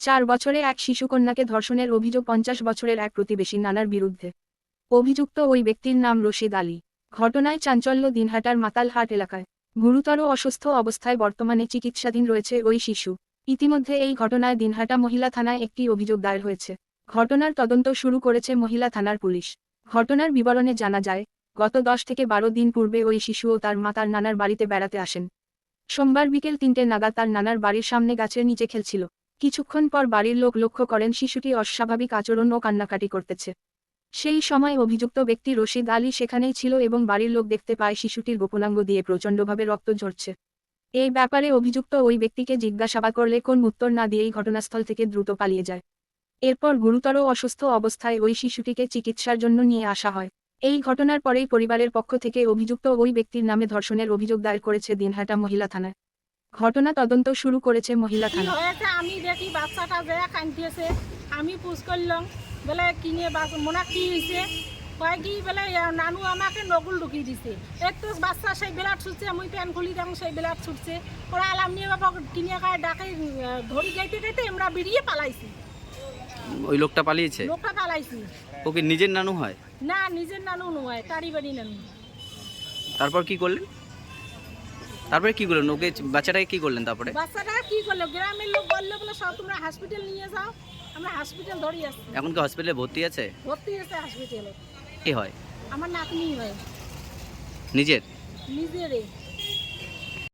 চার বছরে এক শিশুকন্যাকে ধর্ষণের অভিযোগ পঞ্চাশ বছরের এক প্রতিবেশী নানার বিরুদ্ধে। অভিযুক্ত ওই ব্যক্তির নাম রশিদ আলী। ঘটনায় চাঞ্চল্য দিনহাটার মাতালহাট এলাকায়। গুরুতর অসুস্থ অবস্থায় বর্তমানে চিকিৎসাধীন রয়েছে ওই শিশু। ইতিমধ্যে এই ঘটনায় দিনহাটা মহিলা থানায় একটি অভিযোগ দায়ের হয়েছে। ঘটনার তদন্ত শুরু করেছে মহিলা থানার পুলিশ। ঘটনার বিবরণে জানা যায়, গত দশ থেকে বারো দিন পূর্বে ওই শিশু ও তার মা তার নানার বাড়িতে বেড়াতে আসেন। সোমবার বিকেল তিনটে নাগাদ তার নানার বাড়ির সামনে গাছের নিচে খেলছিল। কিছুক্ষণ পর বাড়ির লোক লক্ষ্য করেন শিশুটি অস্বাভাবিক আচরণ ও কান্নাকাটি করতেছে। সেই সময় অভিযুক্ত ব্যক্তি রশিদ আলী সেখানেই ছিল এবং বাড়ির লোক দেখতে পায় শিশুটির গোপনাঙ্গ দিয়ে প্রচণ্ডভাবে রক্ত ঝরছে। এই ব্যাপারে অভিযুক্ত ওই ব্যক্তিকে জিজ্ঞাসাবাদ করলে কোন উত্তর না দিয়েই ঘটনাস্থল থেকে দ্রুত পালিয়ে যায়। এরপর গুরুতর অসুস্থ অবস্থায় ওই শিশুটিকে চিকিৎসার জন্য নিয়ে আসা হয়। এই ঘটনার পরেই পরিবারের পক্ষ থেকে অভিযুক্ত ওই ব্যক্তির নামে ধর্ষণের অভিযোগ দায়ের করেছে দিনহাটা মহিলা থানায়। ঘটনা তদন্ত শুরু করেছে মহিলা থানা। হয়েছে? আমি দেখি বাচ্চাটা যে কান্দিয়েছে আমি পুষ করলাম বলে কিনে বাস? মোনা কি হয়েছে? কয় কি বলে নানু আমাকে নগুল ঢুকিয়ে দিছে। একটু বাচ্চা সেই বেলাট ছুটছে আমি প্যান খুলি দাম সেই বেলাট ছুটছে। ওরা আলাম নিয়ে বাবা কিনে খায় ডাকে ধরি গাইতে গাইতে আমরা বেরিয়ে পালাইছি। ওই লোকটা পালিয়েছে? লোকটা পালাইছি। ও কি নিজের নানু হয়? না নিজের নানু নয় তারি বাড়ি নানু। তারপর কি করলেন? তারপরে কি করলেন? ওকে বাচ্চাটাকে কি করলেন তারপরে? বাচ্চাটা কি করল? গ্রামের লোক বলল বলে সব তোমরা হসপিটাল নিয়ে যাও আমরা হসপিটাল ধরি আসছি। এখন কি হসপিটালে ভর্তি আছে? ভর্তি আছে হসপিটালে কি হয়? আমার নাতনি হয়। নিজের? নিজেরে